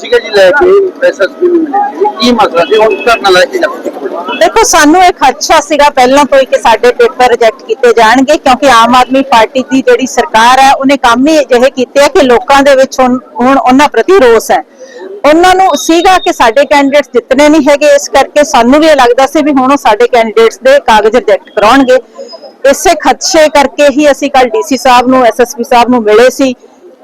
ਸੀਗਾ ਜੀ ਲੈ ਕੇ ਐਸਐਸਪੀ ਨੂੰ ਮਿਲੇ ਸੀ ਕੀ ਮਸਲਾ ਸੀ? ਹੁਣ ਧਰਨਾ ਲੈ ਕੇ ਜਾਂਦੇ ਦੇਖੋ, ਸਾਨੂੰ ਇਹ ਖਦਸ਼ਾ ਸੀਗਾ ਪਹਿਲਾਂ ਤੋਂ ਹੀ ਕਿ ਸਾਡੇ ਪੇਪਰ ਰਿਜੈਕਟ ਕੀਤੇ ਜਾਣਗੇ, ਕਿਉਂਕਿ ਆਮ ਆਦਮੀ ਪਾਰਟੀ ਦੀ ਜਿਹੜੀ ਸਰਕਾਰ ਹੈ, ਉਹਨੇ ਕੰਮ ਹੀ ਅਜਿਹੇ ਕੀਤੇ ਆ ਕਿ ਲੋਕਾਂ ਦੇ ਵਿੱਚ ਹੁਣ ਹੁਣ ਉਹਨਾਂ ਪ੍ਰਤੀ ਰੋਸ ਹੈ। ਉਹਨਾਂ ਨੂੰ ਸੀਗਾ ਕਿ ਸਾਡੇ ਕੈਂਡੀਡੇਟਸ ਜਿੱਤਨੇ ਨਹੀਂ ਹੈਗੇ, ਇਸ ਕਰਕੇ ਸਾਨੂੰ ਵੀ ਇਹ ਲੱਗਦਾ ਸੀ ਵੀ ਹੁਣ ਉਹ ਸਾਡੇ ਕੈਂਡੀਡੇਟਸ ਦੇ ਕਾਗਜ਼ ਰਿਜੈਕਟ ਕਰਾਉਣਗੇ। ਇਸੇ ਖਦਸ਼ੇ ਕਰਕੇ ਹੀ ਅਸੀਂ ਕੱਲ ਡੀਸੀ ਸਾਹਿਬ ਨੂੰ ਐਸਐਸਪੀ ਸਾਹਿਬ ਨੂੰ ਮਿਲੇ ਸੀ।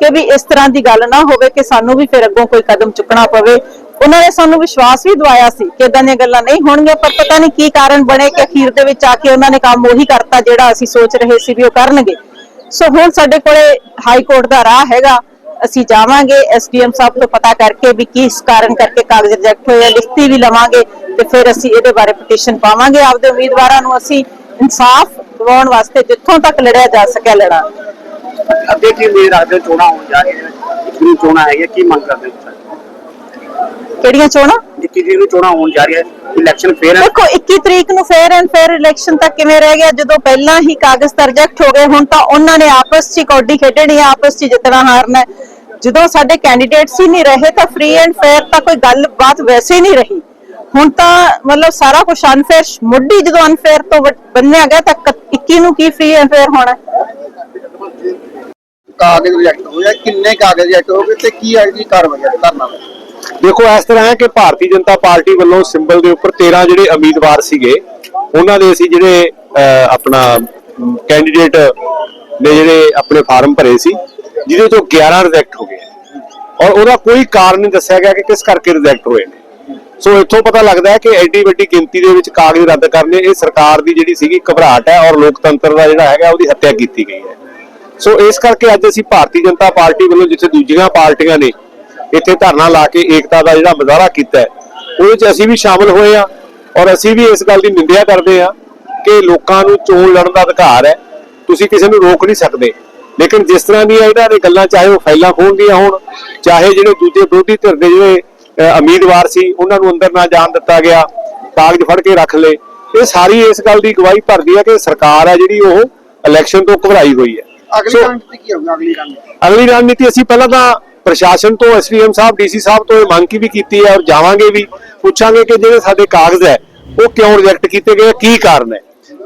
ਕਿ ਵੀ ਇਸ ਤਰ੍ਹਾਂ ਦੀ ਗੱਲ ਨਾ ਹੋਵੇ ਕਿ ਸਾਨੂੰ ਵੀ ਫਿਰ ਅੱਗੋਂ ਕੋਈ ਕਦਮ ਚੁੱਕਣਾ ਪਵੇ। ਉਹਨਾਂ ਨੇ ਸਾਨੂੰ ਵਿਸ਼ਵਾਸ ਵੀ ਦਵਾਇਆ ਸੀ ਕਿ ਇਦਾਂ ਦੀਆਂ ਗੱਲਾਂ ਨਹੀਂ ਹੋਣਗੀਆਂ, ਪਰ ਪਤਾ ਨਹੀਂ ਕੀ ਕਾਰਨ ਬਣੇ ਕਿ ਅਖੀਰ ਦੇ ਵਿੱਚ ਆ ਕੇ ਉਹਨਾਂ ਨੇ ਕੰਮ ਉਹੀ ਕਰਤਾ ਜਿਹੜਾ ਅਸੀਂ ਸੋਚ ਰਹੇ ਸੀ ਵੀ ਉਹ ਕਰਨਗੇ। ਸੋ ਹੁਣ ਸਾਡੇ ਕੋਲੇ ਹਾਈ ਕੋਰਟ ਦਾ ਰਾਹ ਹੈਗਾ। ਅਸੀਂ ਜਾਵਾਂਗੇ ਐਸਡੀਐਮ ਸਾਹਿਬ ਤੋਂ ਪਤਾ ਕਰਕੇ ਵੀ ਕਿਸ ਕਾਰਨ ਕਰਕੇ ਕਾਗਜ਼ ਰਿਜੈਕਟ ਹੋਏ ਲਿਖਤੀ ਵੀ ਲਵਾਂਗੇ ਤੇ ਫਿਰ ਅਸੀਂ ਇਹਦੇ ਬਾਰੇ ਪਟੀਸ਼ਨ ਪਾਵਾਂਗੇ। ਆਪਦੇ ਉਮੀਦਵਾਰਾਂ ਨੂੰ ਅਸੀਂ ਇਨਸਾਫ ਦਿਵਾਉਣ ਵਾਸਤੇ ਜਿੱਥੋਂ ਤੱਕ ਲੜਿਆ ਜਾ ਸਕਿਆ, ਲੜਾਂਗੇ। ਅੱਗੇ ਕੀ ਮੇਰ ਰੱਖਦੇ ਚੋਣਾਂ ਹੋਣ ਜਾ ਰਹੀਆਂ ਨੇ? ਕਿੰਨੀ ਚੋਣਾਂ ਹੈਗੀਆਂ ਕੀ ਮੰਗ ਕਰਦੇ ਹੋ ਕਿਹੜੀਆਂ ਚੋਣਾਂ? ਜਿੱਕੀ ਜੀ ਨੂੰ ਚੋਣਾਂ ਹੋਣ ਜਾ ਰਹੀਆਂ ਇਲੈਕਸ਼ਨ ਫੇਰ ਹੈ। ਦੇਖੋ 21 ਤਰੀਕ ਨੂੰ ਫੇਅਰ ਐਂਡ ਫੇਅਰ ਇਲੈਕਸ਼ਨ ਤੱਕ ਕਿਵੇਂ ਰਹਿ ਗਿਆ? ਜਦੋਂ ਪਹਿਲਾਂ ਹੀ ਕਾਗਜ਼ ਤਾਂ ਰਿਜੈਕਟ ਹੋ ਗਏ ਹੁਣ ਤਾਂ ਉਹਨਾਂ ਨੇ ਆਪਸ 'ਚ ਹੀ ਕੌਡੀ ਖੇਡਣੀ ਹੈ ਆਪਸ 'ਚ ਹੀ ਜਿੱਤਣਾ ਹਾਰਨਾ ਹੈ। ਜਦੋਂ ਸਾਡੇ ਕੈਂਡੀਡੇਟਸ ਹੀ ਨਹੀਂ ਰਹੇ ਤਾਂ ਫ੍ਰੀ ਐਂਡ ਫੇਅਰ ਤਾਂ ਕੋਈ ਗੱਲਬਾਤ ਵੈਸੇ ਹੀ ਨਹੀਂ ਰਹੀ। ਹੁਣ ਤਾਂ ਮਤਲਬ ਸਾਰਾ ਕੁਝ ਅਨਫੇਅਰ ਮੁੱਢੀ ਜਦੋਂ ਅਨਫੇਅਰ ਤੋਂ ਵ- ਬੰਨਿਆ ਗਿਆ ਤਾਂ ਕ- 21 ਨੂੰ ਕੀ ਫ੍ਰੀ ਐਂਡ ਫੇਅਰ ਹੋਣਾ ਹੈ? ਕਾਗਜ਼ ਰਿਜੈਕਟ ਹੋਇਆ ਕਿੰਨੇ ਕਾਗਜ਼ ਰਿਜੈਕਟ ਹੋ ਗਏ ਤੇ ਕੀ ਹੈ ਜੀ ਕਾਰਵਾਈ ਹੈ ਧਰਨਾ? ਦੇਖੋ, ਇਸ ਤਰ੍ਹਾਂ ਹੈ ਕਿ ਭਾਰਤੀ ਜਨਤਾ ਪਾਰਟੀ ਵੱਲੋਂ ਸਿੰਬਲ ਦੇ ਉੱਪਰ 13 ਜਿਹੜੇ ਉਮੀਦਵਾਰ ਸੀਗੇ, ਉਹਨਾਂ ਦੇ ਅਸੀਂ ਜਿਹੜੇ ਆਪਣਾ ਕੈਂਡੀਡੇਟ ਨੇ ਜਿਹੜੇ ਆਪਣੇ ਫਾਰਮ ਭਰੇ ਸੀ, ਜਿਹਦੇ ਤੋਂ 11 ਰਿਜੈਕਟ ਹੋ ਗਏ। ਔਰ ਉਹਦਾ ਕੋਈ ਕਾਰਨ ਨਹੀਂ ਦੱਸਿਆ ਗਿਆ ਕਿ ਕਿਸ ਕਰਕੇ ਰਿਜੈਕਟ ਹੋਏ ਨੇ। ਸੋ ਇੱਥੋਂ ਪਤਾ ਲੱਗਦਾ ਹੈ ਕਿ ਐਡੀ ਵੱਡੀ ਗਿਣਤੀ ਦੇ ਵਿੱਚ ਕਾਗਜ਼ ਰੱਦ ਕਰਨੇ, ਇਹ ਸਰਕਾਰ ਦੀ ਜਿਹੜੀ ਸੀਗੀ ਘਬਰਾਹਟ ਹੈ ਔਰ ਲੋਕਤੰਤਰ ਦਾ ਜਿਹੜਾ ਹੈਗਾ, ਉਹਦੀ ਹੱਤਿਆ ਕੀਤੀ ਗਈ ਹੈ। ਸੋ ਇਸ ਕਰਕੇ ਅੱਜ ਅਸੀਂ ਭਾਰਤੀ ਜਨਤਾ ਪਾਰਟੀ ਵੱਲੋਂ ਜਿੱਥੇ ਦੂਜੀਆਂ ਪਾਰਟੀਆਂ ਨੇ ਇੱਥੇ ਧਰਨਾ ਲਾ ਕੇ ਏਕਤਾ ਦਾ ਜਿਹੜਾ ਮੁਜ਼ਾਹਰਾ ਕੀਤਾ ਹੈ, ਉਹਦੇ 'ਚ ਅਸੀਂ ਵੀ ਸ਼ਾਮਲ ਹੋਏ ਆ ਔਰ ਅਸੀਂ ਵੀ ਇਸ ਗੱਲ ਦੀ ਨਿੰਦਿਆ ਕਰਦੇ ਆ ਕਿ ਲੋਕਾਂ ਨੂੰ ਚੋਣ ਲੜਨ ਦਾ ਅਧਿਕਾਰ ਹੈ। ਤੁਸੀਂ ਕਿਸੇ ਨੂੰ ਰੋਕ ਨਹੀਂ ਸਕਦੇ। ਲੇਕਿਨ ਜਿਸ ਤਰ੍ਹਾਂ ਦੀਆਂ ਇਹਨਾਂ ਦੇ ਗੱਲਾਂ, ਚਾਹੇ ਉਹ ਫੈਲਾ ਖੋਲਦੀਆਂ ਹੋਣ, ਚਾਹੇ ਜਿਹੜੇ ਦੂਜੇ ਵਿਰੋਧੀ ਧਿਰ ਦੇ ਜਿਹੜੇ ਉਮੀਦਵਾਰ ਸੀ, ਉਹਨਾਂ ਨੂੰ ਅੰਦਰ ਨਾ ਜਾਣ ਦਿੱਤਾ ਗਿਆ, ਕਾਗਜ਼ ਫੜ ਕੇ ਰੱਖ ਲਏ, ਇਹ ਸਾਰੀ ਇਸ ਗੱਲ ਦੀ ਗਵਾਹੀ ਭਰਦੀ ਹੈ ਕਿ ਸਰਕਾਰ ਹੈ ਜਿਹੜੀ ਉਹ ਇਲੈਕਸ਼ਨ ਤੋਂ ਘਬਰਾਈ ਹੋਈ ਹੈ। ਅਗਲੀ ਰਣਨੀਤੀ ਕੀ ਹੋਊਗੀ ਅਗਲੀ ਰਣਨੀਤੀ? ਅਗਲੀ ਰਣਨੀਤੀ ਅਸੀਂ ਪਹਿਲਾਂ ਤਾਂ ਪ੍ਰਸ਼ਾਸਨ ਤੋਂ ਐਸਡੀਐਮ ਸਾਹਿਬ ਡੀਸੀ ਸਾਹਿਬ ਤੋਂ ਇਹ ਮੰਗ ਕੀ ਵੀ ਕੀਤੀ ਹੈ ਔਰ ਜਾਵਾਂਗੇ ਵੀ। ਪੁੱਛਾਂਗੇ ਕਿ ਜਿਹੜੇ ਸਾਡੇ ਕਾਗਜ਼ ਹੈ ਉਹ ਕਿਉਂ ਰਿਜੈਕਟ ਕੀਤੇ ਗਏ ਕੀ ਕਾਰਨ ਹੈ?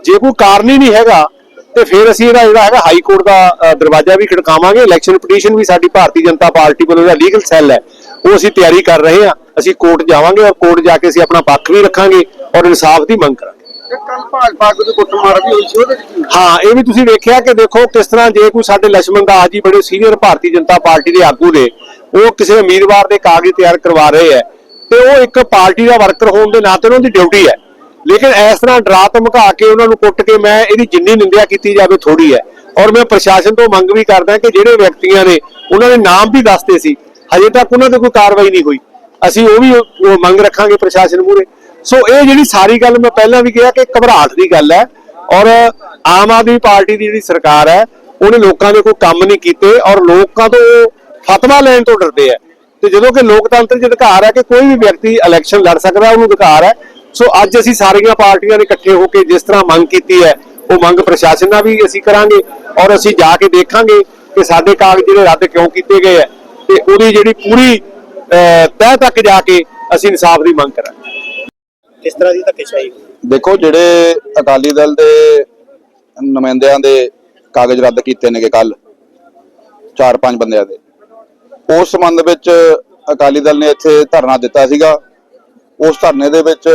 ਜੇ ਕੋਈ ਕਾਰਨ ਹੀ ਨਹੀਂ ਹੈਗਾ ਤੇ ਫਿਰ ਅਸੀਂ ਇਹਦਾ ਜਿਹੜਾ ਹੈਗਾ ਹਾਈ ਕੋਰਟ ਦਾ ਦਰਵਾਜ਼ਾ ਵੀ ਖੜਕਾਵਾਂਗੇ। ਇਲੈਕਸ਼ਨ ਪਟੀਸ਼ਨ ਵੀ ਸਾਡੀ ਭਾਰਤੀ ਜਨਤਾ ਪਾਰਟੀ ਵੱਲੋਂ ਜਿਹੜਾ ਲੀਗਲ ਸੈੱਲ ਹੈ ਉਹ ਅਸੀਂ ਤਿਆਰੀ ਕਰ ਰਹੇ ਹਾਂ। ਅਸੀਂ ਕੋਰਟ ਜਾਵਾਂਗੇ ਔਰ ਕੋਰਟ ਜਾ ਕੇ ਅਸੀਂ ਆਪਣਾ ਪੱਖ ਵੀ ਰੱਖਾਂਗੇ ਔਰ ਇਨਸਾਫ ਦੀ ਮੰਗ ਕਰਾਂਗੇ। ਹਾਂ, ਇਹ ਵੀ ਤੁਸੀਂ ਵੇਖਿਆ ਕਿ ਦੇਖੋ ਕਿਸ ਤਰ੍ਹਾਂ ਜੇ ਕੋਈ ਸਾਡੇ ਲక్ష్మణ ਦਾ ਆਜੀ ਬੜੇ ਸੀਨੀਅਰ ਭਾਰਤੀ ਜਨਤਾ ਪਾਰਟੀ ਦੇ ਆਗੂ ਦੇ ਉਹ ਕਿਸੇ ਉਮੀਦਵਾਰ ਦੇ ਕਾਗਜ਼ ਤਿਆਰ ਕਰਵਾ ਰਹੇ ਹੈ ਤੇ ਉਹ ਇੱਕ ਪਾਰਟੀ ਦਾ ਵਰਕਰ ਹੋਣ ਦੇ ਨਾਤੇ ਉਹਨਾਂ ਦੀ ਡਿਊਟੀ ਹੈ। ਲੇਕਿਨ ਇਸ ਤਰ੍ਹਾਂ ਡਰਾ ਧਮਕਾ ਕੇ ਉਹਨਾਂ ਨੂੰ ਕੁੱਟ ਕੇ ਮੈਂ ਇਹਦੀ ਜਿੰਨੀ ਨਿੰਦਿਆ ਕੀਤੀ ਜਾਵੇ ਥੋੜੀ ਹੈ। ਔਰ ਮੈਂ ਪ੍ਰਸ਼ਾਸਨ ਤੋਂ ਮੰਗ ਵੀ ਕਰਦਾ ਕਿ ਜਿਹੜੇ ਵਿਅਕਤੀਆਂ ਨੇ ਉਹਨਾਂ ਦੇ ਨਾਮ ਵੀ ਦੱਸਦੇ ਸੀ, ਹਜੇ ਤੱਕ ਉਹਨਾਂ ਤੇ ਕੋਈ ਕਾਰਵਾਈ ਨਹੀਂ ਹੋਈ। ਅਸੀਂ ਉਹ ਵੀ ਮੰਗ ਰੱਖਾਂਗੇ ਪ੍ਰਸ਼ਾਸਨ ਮੂਰੇ ਸੋ ਇਹ ਜਿਹੜੀ ਸਾਰੀ ਗੱਲ ਮੈਂ ਪਹਿਲਾਂ ਵੀ ਕਿਹਾ ਕਿ ਘਬਰਾਹਟ ਦੀ ਗੱਲ ਹੈ ਔਰ ਆਮ ਆਦਮੀ ਪਾਰਟੀ ਦੀ ਜਿਹੜੀ ਸਰਕਾਰ ਹੈ ਉਹਨੇ ਲੋਕਾਂ ਦੇ ਕੋਈ ਕੰਮ ਨਹੀਂ ਕੀਤੇ ਔਰ ਲੋਕਾਂ ਤੋਂ ਫਤਵਾ ਲੈਣ ਤੋਂ ਡਰਦੇ ਆ। ਤੇ ਜਦੋਂ ਕਿ ਲੋਕਤੰਤਰ 'ਚ ਅਧਿਕਾਰ ਹੈ ਕਿ ਕੋਈ ਵੀ ਵਿਅਕਤੀ ਇਲੈਕਸ਼ਨ ਲੜ ਸਕਦਾ ਉਹਨੂੰ ਅਧਿਕਾਰ ਹੈ। ਸੋ ਅੱਜ ਅਸੀਂ ਸਾਰੀਆਂ ਪਾਰਟੀਆਂ ਨੇ ਇਕੱਠੇ ਹੋ ਕੇ ਜਿਸ ਤਰ੍ਹਾਂ ਮੰਗ ਕੀਤੀ ਹੈ ਉਹ ਮੰਗ ਪ੍ਰਸ਼ਾਸਨ ਨਾਲ ਵੀ ਅਸੀਂ ਕਰਾਂਗੇ ਔਰ ਅਸੀਂ ਜਾ ਕੇ ਦੇਖਾਂਗੇ ਕਿ ਸਾਡੇ ਕਾਗਜ਼ ਜਿਹੜੇ ਰੱਦ ਕਿਉਂ ਕੀਤੇ ਗਏ ਹੈ। ਤੇ ਉਹਦੀ ਜਿਹੜੀ ਪੂਰੀ ਅਹ, ਤਹਿ ਤੱਕ ਜਾ ਕੇ ਅਸੀਂ ਇਨਸਾਫ ਦੀ ਮੰਗ ਕਰਾਂਗੇ। ਕਿਸ ਤਰ੍ਹਾਂ ਦੀ ਧੱਕੇਸ਼ਾਹੀ ਦੇਖੋ, ਜਿਹੜੇ ਅਕਾਲੀ ਦਲ ਦੇ ਨੁਮਾਇੰਦਿਆਂ ਦੇ ਕਾਗਜ਼ ਰੱਦ ਕੀਤੇ ਨੇਗੇ ਕੱਲ ਚਾਰ ਪੰਜ ਬੰਦਿਆਂ ਦੇ, ਉਸ ਸੰਬੰਧ ਵਿੱਚ ਅਕਾਲੀ ਦਲ ਨੇ ਇੱਥੇ ਧਰਨਾ ਦਿੱਤਾ ਸੀਗਾ। ਉਸ ਧਰਨੇ ਦੇ ਵਿੱਚ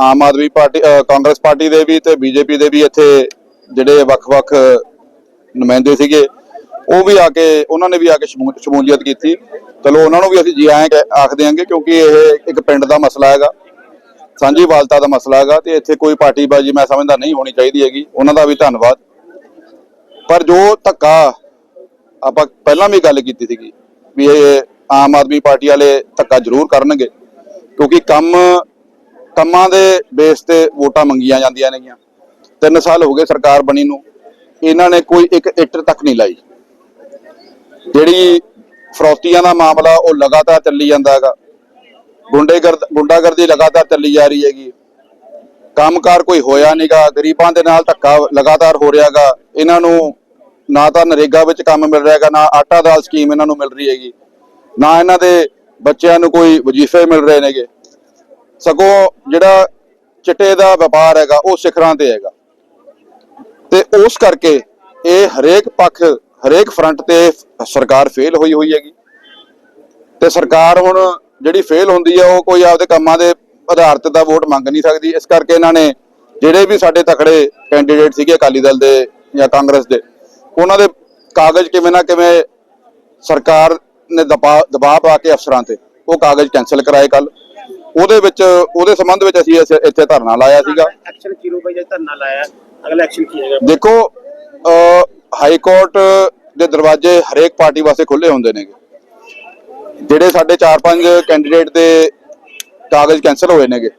ਆਮ ਆਦਮੀ ਪਾਰਟੀ ਕਾਂਗਰਸ ਪਾਰਟੀ ਦੇ ਵੀ ਤੇ ਬੀਜੇਪੀ ਦੇ ਵੀ ਇੱਥੇ ਜਿਹੜੇ ਵੱਖ-ਵੱਖ ਨੁਮਾਇੰਦੇ ਸੀਗੇ, ਉਹ ਵੀ ਆ ਕੇ, ਉਹਨਾਂ ਨੇ ਵੀ ਆ ਕੇ ਸ਼ਮੂਲੀਅਤ ਕੀਤੀ। ਚਲੋ, ਉਹਨਾਂ ਨੂੰ ਵੀ ਅਸੀਂ ਜੀ ਆਏ ਆਖਦੇ ਆਖ ਕਿਉਂਕਿ ਇਹ ਇੱਕ ਪਿੰਡ ਦਾ ਮਸਲਾ ਹੈਗਾ। ਸਾਂਝੀ ਵਾਲਤਾ ਦਾ ਮਸਲਾ ਹੈਗਾ ਤੇ ਇੱਥੇ ਕੋਈ ਪਾਰਟੀਬਾਜ਼ੀ ਮੈਂ ਸਮਝਦਾ ਨਹੀਂ ਹੋਣੀ ਚਾਹੀਦੀ ਹੈਗੀ। ਉਹਨਾਂ ਦਾ ਵੀ ਧੰਨਵਾਦ। ਪਰ ਜੋ ਧੱਕਾ ਆਪਾਂ ਪਹਿਲਾਂ ਵੀ ਗੱਲ ਕੀਤੀ ਸੀਗੀ ਵੀ ਇਹ ਆਮ ਆਦਮੀ ਪਾਰਟੀ ਵਾਲੇ ਧੱਕਾ ਜ਼ਰੂਰ ਕਰਨਗੇ, ਕਿਉਂਕਿ ਕੰਮ, ਕੰਮਾਂ ਦੇ ਬੇਸ ਤੇ ਵੋਟਾਂ ਮੰਗੀਆਂ ਜਾਂਦੀਆਂ ਨੇਗੀਆਂ। ਤਿੰਨ ਸਾਲ ਹੋ ਗਏ ਸਰਕਾਰ ਬਣੀ ਨੂੰ, ਇਹਨਾਂ ਨੇ ਕੋਈ ਇੱਕ ਇੱਟ ਤੱਕ ਨਹੀਂ ਲਾਈ। ਜਿਹੜੀ ਫਰੌਤੀਆਂ ਦਾ ਮਾਮਲਾ ਉਹ ਲਗਾਤਾਰ ਚੱਲੀ ਜਾਂਦਾ ਹੈਗਾ। ਗੁੰਡੇਗਰਦ ਗੁੰਡਾਗਰਦੀ ਲਗਾਤਾਰ ਚੱਲੀ ਜਾ ਰਹੀ ਹੈਗੀ। ਕੰਮਕਾਰ ਕੋਈ ਹੋਇਆ ਨਹੀਂਗਾ ਗਰੀਬਾਂ ਦੇ ਨਾਲ ਧੱਕਾ ਲਗਾਤਾਰ ਹੋ ਰਿਹਾਗਾ। ਇਹਨਾਂ ਨੂੰ ਨਾ ਤਾਂ ਨਰੇਗਾ ਵਿੱਚ ਕੰਮ ਮਿਲ ਰਿਹਾਗਾ, ਨਾ ਆਟਾ ਦਾਲ ਸਕੀਮ ਇਹਨਾਂ ਨੂੰ ਮਿਲ ਰਹੀ ਹੈਗੀ। ਨਾ ਇਹਨਾਂ ਦੇ ਬੱਚਿਆਂ ਨੂੰ ਕੋਈ ਵਜ਼ੀਫੇ ਮਿਲ ਰਹੇ ਨੇਗੇ। ਸਗੋਂ ਜਿਹੜਾ ਚਿੱਟੇ ਦਾ ਵਪਾਰ ਹੈਗਾ, ਉਹ ਸਿਖਰਾਂ ਤੇ ਹੈਗਾ। ਤੇ ਉਸ ਕਰਕੇ ਇਹ ਹਰੇਕ ਪੱਖ, ਹਰੇਕ ਫਰੰਟ ਤੇ ਸਰਕਾਰ ਫੇਲ ਹੋਈ ਹੋਈ ਹੈਗੀ। ਤੇ ਸਰਕਾਰ ਹੁਣ ਜਿਹੜੀ ਫੇਲ ਹੁੰਦੀ ਹੈ ਉਹ ਕੋਈ ਆਪਦੇ ਕੰਮਾਂ ਦੇ ਆਧਾਰ ਤੇ ਤਾਂ ਵੋਟ ਮੰਗ ਨਹੀਂ ਸਕਦੀ। ਇਸ ਕਰਕੇ ਇਹਨਾਂ ਨੇ ਜਿਹੜੇ ਵੀ ਸਾਡੇ ਤਕੜੇ ਕੈਂਡੀਡੇਟ ਸੀਗੇ ਅਕਾਲੀ ਦਲ ਦੇ ਜਾਂ ਕਾਂਗਰਸ ਦੇ ਉਹਨਾਂ ਦੇ ਕਾਗਜ਼ ਕਿਵੇਂ ਨਾ ਕਿਵੇਂ ਸਰਕਾਰ ਨੇ ਦਬਾ ਦਬਾਅ ਪਾ ਕੇ ਅਫਸਰਾਂ ਤੇ ਉਹ ਕਾਗਜ਼ ਕੈਨਸਲ ਕਰਾਏ ਕੱਲ ਉਹਦੇ ਵਿੱਚ ਉਹਦੇ ਸੰਬੰਧ ਵਿੱਚ ਅਸੀਂ ਇੱਥੇ ਧਰਨਾ ਲਾਇਆ ਸੀਗਾ। ਐਕਸ਼ਨ ਕੀ ਰੂਪ ਹੈ ਜੇ ਧਰਨਾ ਲਾਇਆ? ਅਗਲਾ ਐਕਸ਼ਨ ਕੀ ਹੈਗਾ? ਦੇਖੋ ਹਾਈ ਕੋਰਟ ਦੇ ਦਰਵਾਜ਼ੇ ਹਰੇਕ ਪਾਰਟੀ ਵਾਸਤੇ ਖੁੱਲੇ ਹੁੰਦੇ ਨੇਗੇ। ਜਿਹੜੇ ਸਾਡੇ 4-5 ਕੈਂਡੀਡੇਟ ਦੇ ਕਾਗਜ਼ ਕੈਨਸਲ ਹੋਏ ਨੇਗੇ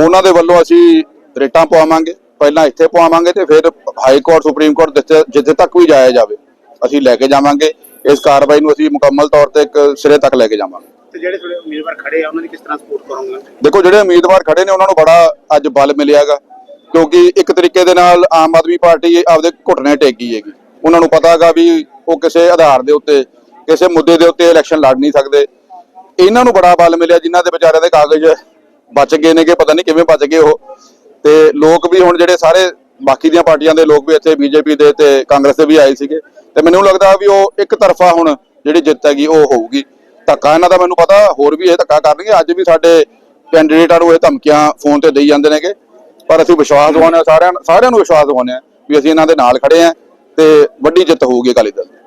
ਉਹਨਾਂ ਦੇ ਵੱਲੋਂ ਅਸੀਂ ਰੇਟਾਂ ਪਵਾਵਾਂਗੇ। ਪਹਿਲਾਂ ਇੱਥੇ ਪਵਾਵਾਂਗੇ ਤੇ ਫਿਰ ਹਾਈ ਕੋਰਟ ਸੁਪਰੀਮ ਕੋਰਟ ਜਿੱਥੇ ਤੱਕ ਵੀ ਜਾਇਆ ਜਾਵੇ ਅਸੀਂ ਲੈ ਕੇ ਜਾਵਾਂਗੇ। ਇਸ ਕਾਰਵਾਈ ਨੂੰ ਅਸੀਂ ਮੁਕੰਮਲ ਤੌਰ ਤੇ ਇੱਕ ਸਿਰੇ ਤੱਕ ਲੈ ਕੇ ਜਾਵਾਂਗੇ। ਤੇ ਜਿਹੜੇ ਤੁਹਾਡੇ ਉਮੀਦਵਾਰ ਖੜੇ ਆ ਉਹਨਾਂ ਦੀ ਕਿਸ ਤਰ੍ਹਾਂ ਸਪੋਰਟ ਕਰੋਗੇ? ਦੇਖੋ ਜਿਹੜੇ ਉਮੀਦਵਾਰ ਖੜੇ ਨੇ ਉਹਨਾਂ ਨੂੰ ਬੜਾ ਅੱਜ ਬਲ ਮਿਲਿਆਗਾ ਕਿਉਂਕਿ ਇੱਕ ਤਰੀਕੇ ਦੇ ਨਾਲ ਆਮ ਆਦਮੀ ਪਾਰਟੀ ਆਪਦੇ ਘੁਟਨੇ ਟੇਕੀ ਹੈਗੀ। ਉਹਨਾਂ ਨੂੰ ਪਤਾ ਹੈਗਾ ਵੀ ਉਹ ਕਿਸੇ ਆਧਾਰ ਦੇ ਉੱਤੇ ਕਿਸੇ ਮੁੱਦੇ ਦੇ ਉੱਤੇ ਇਲੈਕਸ਼ਨ ਲੜ ਨਹੀਂ ਸਕਦੇ। ਇਹਨਾਂ ਨੂੰ ਬੜਾ ਬਲ ਮਿਲਿਆ, ਜਿਨ੍ਹਾਂ ਦੇ ਵਿਚਾਰਿਆਂ ਦੇ ਕਾਗਜ਼ ਬਚ ਗਏ ਨੇਗੇ, ਪਤਾ ਨਹੀਂ ਕਿਵੇਂ ਬਚ ਗਏ ਉਹ। ਤੇ ਲੋਕ ਵੀ ਹੁਣ ਜਿਹੜੇ ਸਾਰੇ ਬਾਕੀ ਦੀਆਂ ਪਾਰਟੀਆਂ ਦੇ ਲੋਕ ਵੀ ਇੱਥੇ ਬੀਜੇਪੀ ਦੇ ਤੇ ਕਾਂਗਰਸ ਦੇ ਵੀ ਆਏ ਸੀਗੇ। ਤੇ ਮੈਨੂੰ ਲੱਗਦਾ ਵੀ ਉਹ ਇੱਕ ਤਰਫਾ ਹੁਣ ਜਿਹੜੀ ਜਿੱਤ ਹੈਗੀ ਉਹ ਹੋਊਗੀ। ਧੱਕਾ ਇਹਨਾਂ ਦਾ ਮੈਨੂੰ ਪਤਾ, ਹੋਰ ਵੀ ਇਹ ਧੱਕਾ ਕਰਨਗੇ। ਅੱਜ ਵੀ ਸਾਡੇ ਕੈਂਡੀਡੇਟਾਂ ਨੂੰ ਇਹ ਧਮਕੀਆਂ ਫੋਨ ਤੇ ਦੇਈ ਜਾਂਦੇ ਨੇਗੇ। ਪਰ ਅਸੀਂ ਵਿਸ਼ਵਾਸ ਦਿਵਾਉਂਦੇ ਹਾਂ, ਸਾਰਿਆਂ ਨੂੰ ਸਾਰਿਆਂ ਨੂੰ ਵਿਸ਼ਵਾਸ ਦਿਵਾਉਂਦੇ ਆ ਵੀ ਅਸੀਂ ਇਹਨਾਂ ਦੇ ਨਾਲ ਖੜੇ ਆ ਤੇ ਵੱਡੀ ਜਿੱਤ ਹੋਊਗੀ ਅਕਾਲੀ ਦਲ ਦੀ।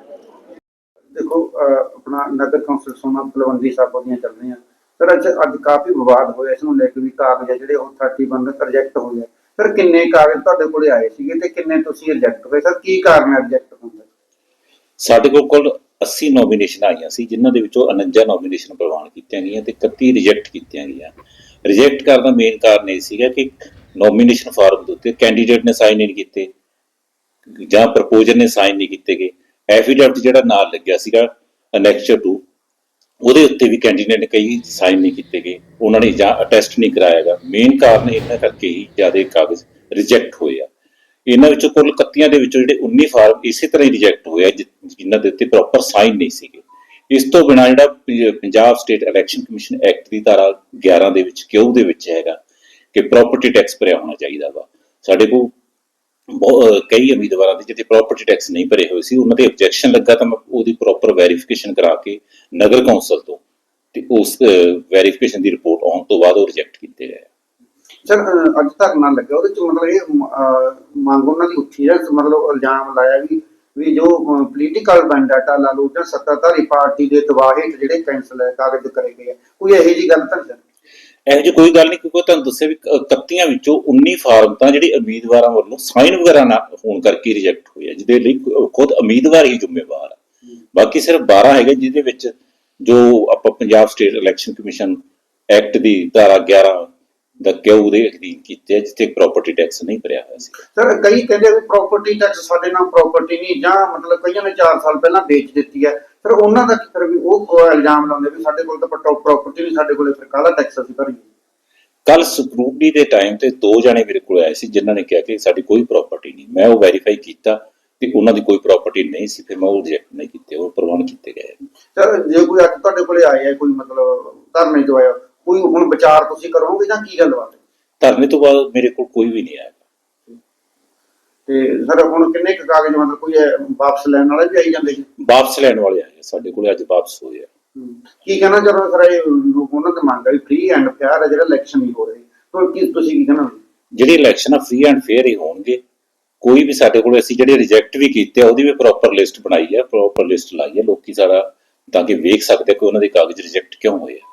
ਦੇਖੋ ਆਪਣਾ ਨਗਰ ਕੌਂਸਲ ਸੋਨਾ ਤਲਵੰਡੀ ਸਾਬੋ ਦੀਆਂ ਚੱਲ ਰਹੀਆਂ। ਸਰ, ਅੱਜ ਅੱਜ ਕਾਫੀ ਵਿਵਾਦ ਹੋਇਆ, ਇਸ ਨੂੰ ਲੈ ਕੇ ਵੀ ਕਾਗਜ਼ ਜਿਹੜੇ ਉਹ 31 ਰਿਜੈਕਟ ਹੋ ਗਏ ਸਰ, ਕਿੰਨੇ ਕਾਗਜ਼ ਤੁਹਾਡੇ ਕੋਲੇ ਆਏ ਸੀਗੇ ਤੇ ਕਿੰਨੇ ਤੁਸੀਂ ਰਿਜੈਕਟ ਹੋਏ? ਸਰ, ਕੀ ਕਾਰਨ ਰਿਜੈਕਟ ਹੋਣ ਦਾ? ਸਾਡੇ ਕੋਲ ਕੁੱਲ 80 ਨੋਮੀਨੇਸ਼ਨ ਆਈਆਂ ਸੀ, ਜਿਨ੍ਹਾਂ ਦੇ ਵਿੱਚੋਂ 49 ਨੋਮੀਨੇਸ਼ਨ ਪ੍ਰਵਾਨ ਕੀਤੀਆਂ ਗਈਆਂ ਤੇ 31 ਰਿਜੈਕਟ ਕੀਤੀਆਂ ਗਈਆਂ। ਰਿਜੈਕਟ ਕਰਨ ਦਾ ਮੇਨ ਕਾਰਨ ਇਹ ਸੀਗਾ ਕਿ ਨੋਮੀਨੇਸ਼ਨ ਫਾਰਮ ਦੇ ਉੱਤੇ ਕੈਂਡੀਡੇਟ ਨੇ ਸਾਈਨ ਨਹੀਂ ਕੀਤੇ ਜਾਂ ਪ੍ਰਪੋਜ਼ਰ ਨੇ ਸਾਈਨ ਨਹੀਂ ਕੀਤੇ ਗਏ। ਐਫੀਡੈਵਿਟ ਜਿਹੜਾ ਨਾਲ ਲੱਗਿਆ ਸੀਗਾ ਅਨੈਕਚਰ 2 ਉਹਦੇ ਉੱਤੇ ਵੀ ਕੈਂਡੀਡੇਟ ਨੇ ਕਈ ਸਾਈਨ ਨਹੀਂ ਕੀਤੇ ਗਏ। ਉਹਨਾਂ ਨੇ ਜਾਂ ਅਟੈਸਟ ਨਹੀਂ ਕਰਾਇਆਗਾ ਮੇਨ ਕਾਰਨ ਇਹਨਾਂ ਕਰਕੇ ਹੀ ਜ਼ਿਆਦਾ ਕਾਗਜ਼ ਰਿਜੈਕਟ ਹੋਏ ਆ। ਇਹਨਾਂ ਵਿੱਚੋਂ ਕੁੱਲ 31 ਦੇ ਵਿੱਚੋਂ ਜਿਹੜੇ 19 ਫਾਰਮ ਇਸੇ ਤਰ੍ਹਾਂ ਹੀ ਰਿਜੈਕਟ ਹੋਏ ਆ ਜਿਨ੍ਹਾਂ ਦੇ ਉੱਤੇ ਪ੍ਰੋਪਰ ਸਾਈਨ ਨਹੀਂ ਸੀਗੇ। ਇਸ ਤੋਂ ਬਿਨਾਂ ਜਿਹੜਾ Punjab State Election Commission Act ਦੀ ਧਾਰਾ 11 ਦੇ ਵਿੱਚ, ਕਿਉਂ ਦੇ ਵਿੱਚ ਹੈਗਾ, ਕਿ ਪ੍ਰਾਪਰਟੀ ਟੈਕਸ ਭਰਿਆ ਹੋਣਾ ਚਾਹੀਦਾ ਵਾ। ਸਾਡੇ ਕੋਲ ਕਈ ਉਮੀਦਵਾਰਾਂ ਦੇ ਜਿਹੜੇ ਪ੍ਰਾਪਰਟੀ ਟੈਕਸ ਨਹੀਂ ਭਰੇ ਹੋਏ ਸੀ, ਉਹਨਾਂ ਦੇ ਆਬਜੈਕਸ਼ਨ ਲੱਗਾ ਤਾਂ ਮੈਂ ਉਹਦੀ ਪ੍ਰੋਪਰ ਵੈਰੀਫਿਕੇਸ਼ਨ ਕਰਾ ਕੇ ਨਗਰ ਕੌਂਸਲ ਤੋਂ ਤੇ ਉਸ ਵੈਰੀਫਿਕੇਸ਼ਨ ਦੀ ਰਿਪੋਰਟ ਆਉਣ ਤੋਂ ਬਾਅਦ ਉਹ ਰਿਜੈਕਟ ਕੀਤੇ ਗਏ। ਸਰ ਅੱਜ ਤੱਕ ਨਾ ਲੱਗਿਆ ਉਹਦੇ ਚ ਮਤਲਬ ਇਹ ਮੰਗ ਉਹਨਾਂ ਦੀ ਉੱਠੀ ਹੈ ਮਤਲਬ ਇਲਜ਼ਾਮ ਲਾਇਆ ਵੀ ਵੀ ਜੋ ਪੋਲੀਟੀਕਲ ਵੈਂਡਾਟਾ ਲਾ ਲਓ ਜਾਂ ਸੱਤਾਧਾਰੀ ਪਾਰਟੀ ਦੇ ਦਬਾਅ ਹੇਠ ਜਿਹੜੇ ਕੈਂਸਲ ਹੈ, ਕਾਗਜ਼ ਕਰੇ ਗਏ ਕੋਈ ਇਹੋ ਜੀ ਗੱਲ ਤਾਂ ਨਹੀਂ ਇਹੋ ਜਿਹੀ ਕੋਈ ਗੱਲ ਨਹੀਂ, ਕਿਉਂਕਿ ਤੁਹਾਨੂੰ ਦੱਸਿਆ ਵੀ 31 ਵਿੱਚੋਂ 19 ਫਾਰਮ ਤਾਂ ਜਿਹੜੇ ਉਮੀਦਵਾਰਾਂ ਵੱਲੋਂ ਸਾਈਨ ਵਗੈਰਾ ਨਾ ਹੋਣ ਕਰਕੇ ਰਿਜੈਕਟ ਹੋਏ ਆ, ਜਿਹਦੇ ਲਈ ਖੁਦ ਉਮੀਦਵਾਰ ਹੀ ਜ਼ਿੰਮੇਵਾਰ ਆ। ਬਾਕੀ ਸਿਰਫ 12 ਹੈਗੇ, ਜਿਹਦੇ ਵਿੱਚ ਜੋ ਆਪਾਂ Punjab State Election Commission Act ਦੀ ਧਾਰਾ 11 ਦਾ ਕਿਉਂ ਦੇ ਅਧੀਨ ਕੀਤੇ ਆ, ਜਿੱਥੇ ਪ੍ਰਾਪਰਟੀ ਟੈਕਸ ਨਹੀਂ ਭਰਿਆ ਹੋਇਆ ਸੀ? ਸਰ ਕਈ ਕਹਿੰਦੇ ਵੀ ਪ੍ਰਾਪਰਟੀ ਟੈਕਸ ਸਾਡੇ ਨਾਲ ਪ੍ਰਾਪਰਟੀ ਨਹੀਂ ਜਾਂ ਮਤਲਬ ਕਈਆਂ ਨੇ 4 ਸਾਲ ਪਹਿਲਾਂ ਵੇਚ ਦਿੱਤੀ ਹੈ ਸਰ ਉਹਨਾਂ ਦਾ ਕੀ ਫਿਰ ਵੀ ਉਹ ਇਲਜ਼ਾਮ ਲਾਉਂਦੇ ਵੀ ਸਾਡੇ ਕੋਲ ਤਾਂ ਪ੍ਰਾਪਰਟੀ ਨਹੀਂ ਸਾਡੇ ਕੋਲੇ ਫਿਰ ਕਾਹਦਾ ਟੈਕਸ ਅਸੀਂ ਭਰੀਏ? ਕੱਲ ਸਕਰੂਟਨੀ ਦੇ ਟਾਈਮ ਤੇ ਦੋ ਜਣੇ ਮੇਰੇ ਕੋਲ ਆਏ ਸੀ ਜਿਨ੍ਹਾਂ ਨੇ ਕਿਹਾ ਕਿ ਸਾਡੀ ਕੋਈ ਪ੍ਰਾਪਰਟੀ ਨਹੀਂ। ਮੈਂ ਉਹ ਵੈਰੀਫਾਈ ਕੀਤਾ ਤੇ ਉਹਨਾਂ ਦੀ ਕੋਈ ਪ੍ਰਾਪਰਟੀ ਨਹੀਂ ਸੀ ਫਿਰ ਮੈਂ ਉਹ ਰਿਜੈਕਟ ਨਹੀਂ ਕੀਤੇ ਉਹ ਪ੍ਰਵਾਨ ਕੀਤੇ ਗਏ। ਸਰ ਜੇ ਕੋਈ ਅੱਜ ਤੁਹਾਡੇ ਕੋਲੇ ਆਇਆ ਹੈ ਕੋਈ ਮਤਲਬ ਧਰਨੇ ਤੋਂ ਆਇਆ ਕੋਈ ਹੁਣ ਵਿਚਾਰ ਤੁਸੀਂ ਕਰੋਗੇ ਜਾਂ ਕੀ ਗੱਲਬਾਤ? ਹੈ ਧਰਨੇ ਤੋਂ ਬਾਅਦ ਮੇਰੇ ਕੋਲ ਕੋਈ ਵੀ ਨਹੀਂ ਆਇਆ। ਤੇ ਸਰ ਹੁਣ ਕਿੰਨੇ ਕੁ ਕਾਗਜ਼ ਮਤਲਬ ਕੋਈ ਵਾਪਸ ਲੈਣ ਵਾਲੇ ਵੀ ਆਈ ਜਾਂਦੇ ਜੀ ਵਾਪਸ ਲੈਣ ਵਾਲੇ ਆਏ ਆ, ਸਾਡੇ ਕੋਲ ਅੱਜ ਵਾਪਸ ਹੋਏ ਆ। ਕੀ ਕਹਿਣਾ ਚਾਹੁੰਦੇ ਸਰ ਇਹ ਉਹਨਾਂ ਤੇ ਮੰਗ ਹੈ ਫ੍ਰੀ ਐਂਡ ਫੇਅਰ ਹੈ ਜਿਹੜਾ ਇਲੈਕਸ਼ਨ ਨਹੀਂ ਹੋ ਰਹੇ। ਤਾਂ ਕੀ ਤੁਸੀਂ ਕੀ ਕਹਿਣਾ? ਜਿਹੜੇ ਇਲੈਕਸ਼ਨ ਆ ਫ੍ਰੀ ਐਂਡ ਫੇਅਰ ਹੀ ਹੋਣਗੇ। ਕੋਈ ਵੀ ਸਾਡੇ ਕੋਲ ਅਸੀਂ ਜਿਹੜੇ ਰਿਜੈਕਟ ਵੀ ਕੀਤੇ ਆ ਉਹਦੀ ਵੀ ਪ੍ਰੋਪਰ ਲਿਸਟ ਬਣਾਈ ਹੈ ਪ੍ਰੋਪਰ ਲਿਸਟ ਲਾਈ ਹੈ ਲੋਕੀ ਸਾਰਾ ਤਾਂ ਕਿ ਵੇਖ ਸਕਦੇ ਕਿ ਉਹਨਾਂ ਦੇ ਕਾਗਜ਼ ਰਿਜੈਕਟ ਕਿਉਂ ਹੋਏ ਆ।